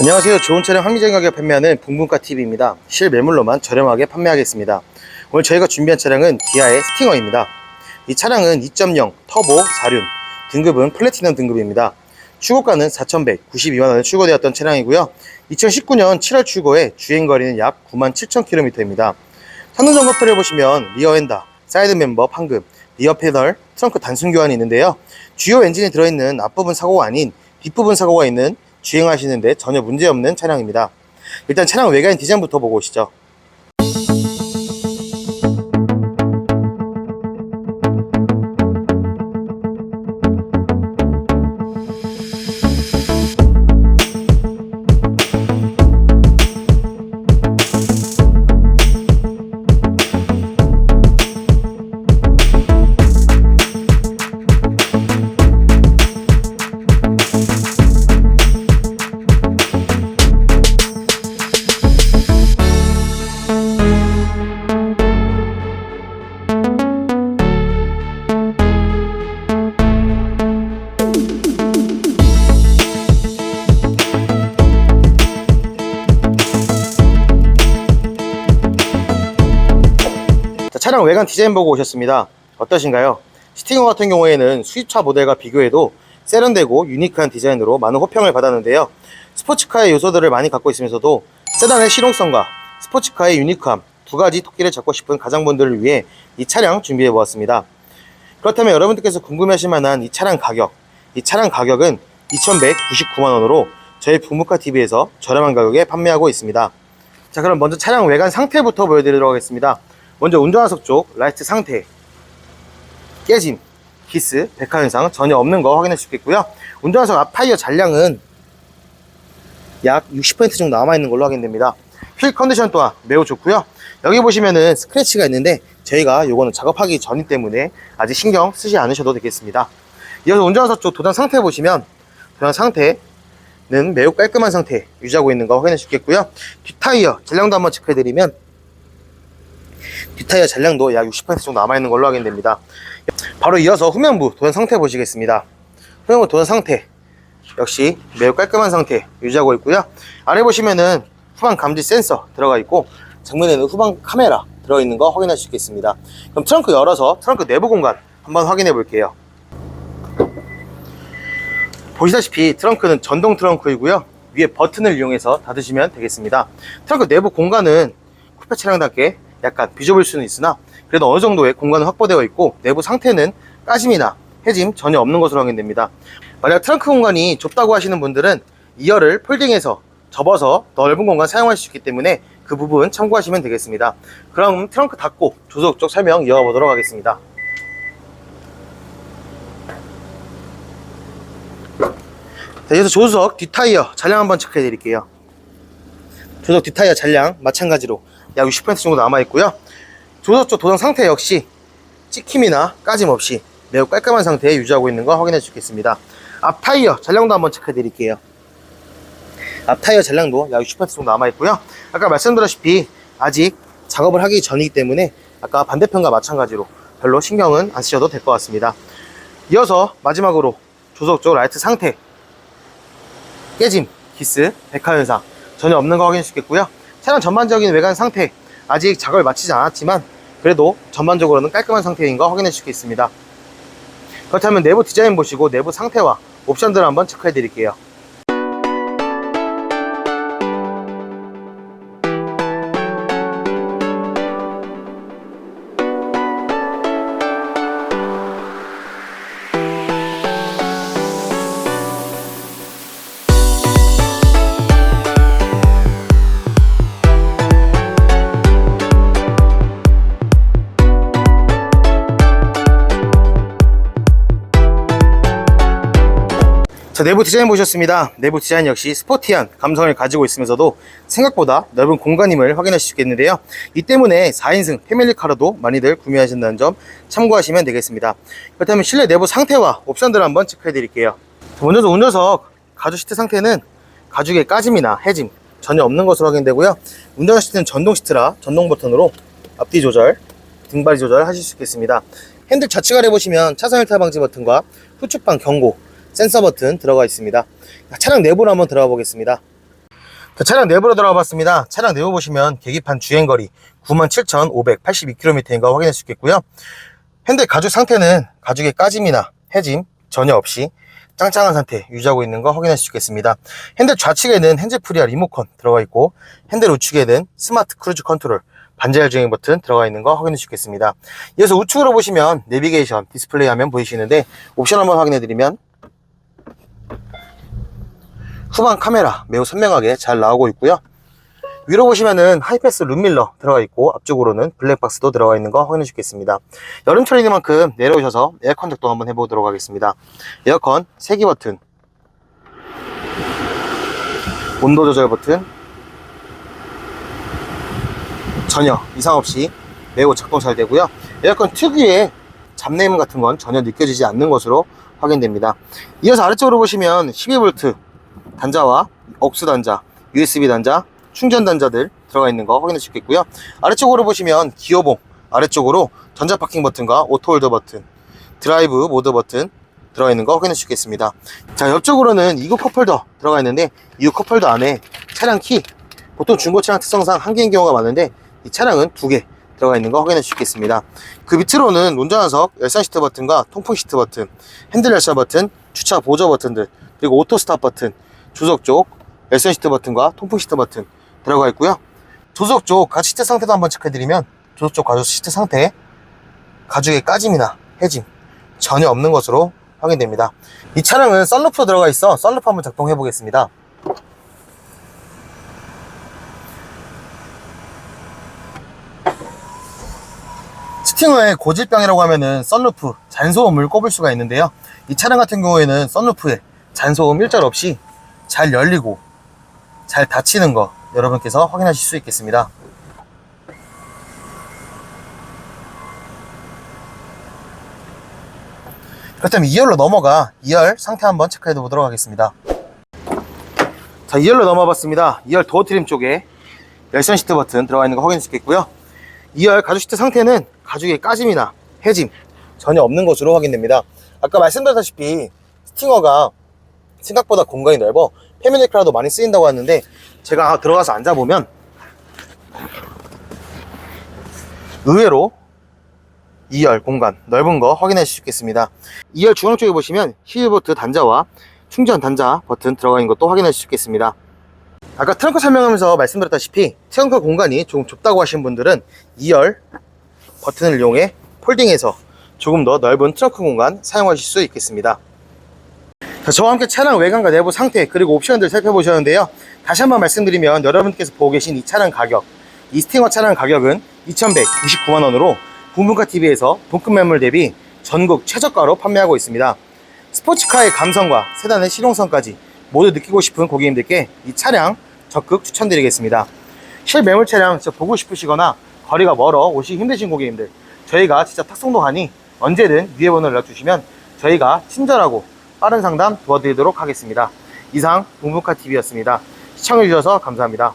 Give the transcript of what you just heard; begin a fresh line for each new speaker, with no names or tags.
안녕하세요. 좋은 차량 합리적인 가격 판매하는 붕붕카 TV입니다. 실매물로만 저렴하게 판매하겠습니다. 오늘 저희가 준비한 차량은 기아의 스팅어입니다. 이 차량은 2.0 터보 4륜, 등급은 플래티넘 등급입니다. 출고가는 4,192만 원에 출고되었던 차량이고요. 2019년 7월 출고에 주행 거리는 약 9만 7천 킬로미터입니다. 성능 점검표를 보시면 리어 엔다, 사이드 멤버 판금, 리어 패널, 트렁크 단순 교환이 있는데요. 주요 엔진에 들어있는 앞부분 사고가 아닌 뒷부분 사고가 있는 주행하시는데 전혀 문제없는 차량입니다. 일단 차량 외관 디자인부터 보고 오시죠. 차량 외관 디자인 보고 오셨습니다. 어떠신가요? 스팅어 같은 경우에는 수입차 모델과 비교해도 세련되고 유니크한 디자인으로 많은 호평을 받았는데요. 스포츠카의 요소들을 많이 갖고 있으면서도 세단의 실용성과 스포츠카의 유니크함 두 가지 토끼를 잡고 싶은 가장분들을 위해 이 차량 준비해 보았습니다. 그렇다면 여러분들께서 궁금해하실 만한 이 차량 가격 이 차량 가격은 2,199만원으로 저희 부무카 TV에서 저렴한 가격에 판매하고 있습니다. 자 그럼 먼저 차량 외관 상태부터 보여드리도록 하겠습니다. 먼저 운전화석 쪽 라이트 상태 깨짐, 기스, 백화 현상 전혀 없는 거 확인할 수 있겠고요. 운전화석 앞 타이어 잔량은 약 60% 정도 남아있는 걸로 확인됩니다. 휠 컨디션 또한 매우 좋고요. 여기 보시면은 스크래치가 있는데 저희가 요거는 작업하기 전이기 때문에 아직 신경 쓰지 않으셔도 되겠습니다. 이어서 운전화석 쪽 도장 상태 보시면 도장 상태는 매우 깔끔한 상태 유지하고 있는 거 확인할 수 있겠고요. 뒷타이어 잔량도 한번 체크해드리면 뒷타이어 잔량도 약 60% 정도 남아있는 걸로 확인됩니다. 바로 이어서 후면부 도전 상태 보시겠습니다. 후면부 도전 상태 역시 매우 깔끔한 상태 유지하고 있고요. 아래 보시면은 후방 감지 센서 들어가 있고 정면에는 후방 카메라 들어있는 거 확인할 수 있겠습니다. 그럼 트렁크 열어서 트렁크 내부 공간 한번 확인해 볼게요. 보시다시피 트렁크는 전동 트렁크이고요. 위에 버튼을 이용해서 닫으시면 되겠습니다. 트렁크 내부 공간은 쿠페 차량답게 약간 비좁을 수는 있으나 그래도 어느 정도의 공간은 확보되어 있고 내부 상태는 까짐이나 해짐 전혀 없는 것으로 확인됩니다. 만약 트렁크 공간이 좁다고 하시는 분들은 2열을 폴딩해서 접어서 넓은 공간 사용할 수 있기 때문에 그 부분 참고하시면 되겠습니다. 그럼 트렁크 닫고 조속 쪽 설명 이어가 보도록 하겠습니다. 자, 이어서 조수석 뒷타이어 잔량 한번 체크해 드릴게요. 조수석 뒷타이어 잔량 마찬가지로 약 60% 정도 남아있고요. 쪽 도장 상태 역시 찍힘이나 까짐 없이 매우 깔끔한 상태에 유지하고 있는 거 확인해 주겠습니다. 앞 타이어 잔량도 한번 체크해 드릴게요. 앞 타이어 잔량도 약 60% 정도 남아있고요. 아까 말씀드렸다시피 아직 작업을 하기 전이기 때문에 아까 반대편과 마찬가지로 별로 신경은 안 쓰셔도 될 것 같습니다. 이어서 마지막으로 조수석 쪽 라이트 상태 깨짐, 기스, 백화 현상 전혀 없는 거 확인할 수 있겠고요. 차량 전반적인 외관 상태 아직 작업을 마치지 않았지만 그래도 전반적으로는 깔끔한 상태인 거 확인할 수 있겠습니다. 그렇다면 내부 디자인 보시고 내부 상태와 옵션들을 한번 체크해 드릴게요. 자, 내부 디자인 보셨습니다. 내부 디자인 역시 스포티한 감성을 가지고 있으면서도 생각보다 넓은 공간임을 확인하실 수 있겠는데요. 이 때문에 4인승 패밀리카로도 많이들 구매하신다는 점 참고하시면 되겠습니다. 그렇다면 실내 내부 상태와 옵션들을 한번 체크해 드릴게요. 먼저 운전석 가죽 시트 상태는 가죽의 까짐이나 해짐 전혀 없는 것으로 확인되고요. 운전석 시트는 전동 시트라 전동 버튼으로 앞뒤 조절, 등발이 조절 하실 수 있겠습니다. 핸들 좌측 아래 보시면 차선 일타 방지 버튼과 후측방 경고 센서 버튼 들어가 있습니다. 차량 내부로 한번 들어가 보겠습니다. 자, 차량 내부로 들어가 봤습니다. 차량 내부 보시면 계기판 주행거리 97,582km인 거 확인할 수 있겠고요. 핸들 가죽 상태는 가죽의 까짐이나 해짐 전혀 없이 짱짱한 상태 유지하고 있는 거 확인할 수 있겠습니다. 핸들 좌측에는 핸즈프리와 리모컨 들어가 있고 핸들 우측에는 스마트 크루즈 컨트롤 반자율 주행 버튼 들어가 있는 거 확인할 수 있겠습니다. 이어서 우측으로 보시면 내비게이션 디스플레이 화면 보이시는데 옵션 한번 확인해 드리면 후방 카메라 매우 선명하게 잘 나오고 있고요. 위로 보시면은 하이패스 룸밀러 들어가 있고 앞쪽으로는 블랙박스도 들어가 있는 거 확인해 주겠습니다. 여름철인 만큼 내려오셔서 에어컨 작동 한번 해보도록 하겠습니다. 에어컨 세기 버튼, 온도 조절 버튼, 전혀 이상 없이 매우 작동 잘 되고요. 에어컨 특유의 잡내음 같은 건 전혀 느껴지지 않는 것으로 확인됩니다. 이어서 아래쪽으로 보시면 12V 단자와 억수 단자, USB 단자, 충전 단자들 들어가 있는 거 확인할 수 있겠고요. 아래쪽으로 보시면 기어봉 아래쪽으로 전자 파킹 버튼과 오토 홀더 버튼, 드라이브 모드 버튼 들어가 있는 거 확인할 수 있겠습니다. 자, 옆쪽으로는 2구 컵홀더 들어가 있는데 2구 컵홀더 안에 차량 키 보통 중고 차량 특성상 한 개인 경우가 많은데 이 차량은 두 개 들어가 있는 거 확인할 수 있겠습니다. 그 밑으로는 운전석 열선 시트 버튼과 통풍 시트 버튼, 핸들 열차 버튼, 주차 보조 버튼들, 그리고 오토 스탑 버튼, 조석 쪽 열선 시트 버튼과 통풍 시트 버튼 들어가 있고요. 조석 쪽 가죽 시트 상태도 한번 체크해드리면 조석 쪽 가죽 시트 상태 가죽의 까짐이나 해짐 전혀 없는 것으로 확인됩니다. 이 차량은 썬루프 들어가 있어 썬루프 한번 작동해 보겠습니다. 스팅어의 고질병이라고 하면은 썬루프 잔소음을 꼽을 수가 있는데요. 이 차량 같은 경우에는 썬루프에 잔소음 일절 없이 잘 열리고 잘 닫히는 거 여러분께서 확인하실 수 있겠습니다. 그렇다면 2열로 넘어가 2열 상태 한번 체크해 보도록 하겠습니다. 자, 2열로 넘어 봤습니다. 2열 도어 트림 쪽에 열선 시트 버튼 들어가 있는 거 확인할 수 있겠고요. 2열 가죽 시트 상태는 가죽의 까짐이나 해짐 전혀 없는 것으로 확인됩니다. 아까 말씀드렸다시피 스팅어가 생각보다 공간이 넓어 패밀리카라도 많이 쓰인다고 하는데 제가 들어가서 앉아보면 의외로 2열 공간 넓은 거 확인할 수 있겠습니다. 2열 중앙 쪽에 보시면 힐버트 단자와 충전 단자 버튼 들어가 있는 것도 확인할 수 있겠습니다. 아까 트렁크 설명하면서 말씀드렸다시피 트렁크 공간이 조금 좁다고 하신 분들은 2열 버튼을 이용해 폴딩해서 조금 더 넓은 트렁크 공간 사용하실 수 있겠습니다. 자, 저와 함께 차량 외관과 내부 상태 그리고 옵션들 살펴보셨는데요. 다시 한번 말씀드리면 여러분께서 보고 계신 이 차량 가격 이 스팅어 차량 가격은 2199만원으로 부문카 TV에서 동급 매물 대비 전국 최저가로 판매하고 있습니다. 스포츠카의 감성과 세단의 실용성까지 모두 느끼고 싶은 고객님들께 이 차량 적극 추천드리겠습니다. 실매물 차량 보고 싶으시거나 거리가 멀어 오시기 힘드신 고객님들 저희가 진짜 탁송도 하니 언제든 위에 번호 연락 주시면 저희가 친절하고 빠른 상담 도와드리도록 하겠습니다. 이상 붕붕카 TV였습니다. 시청해주셔서 감사합니다.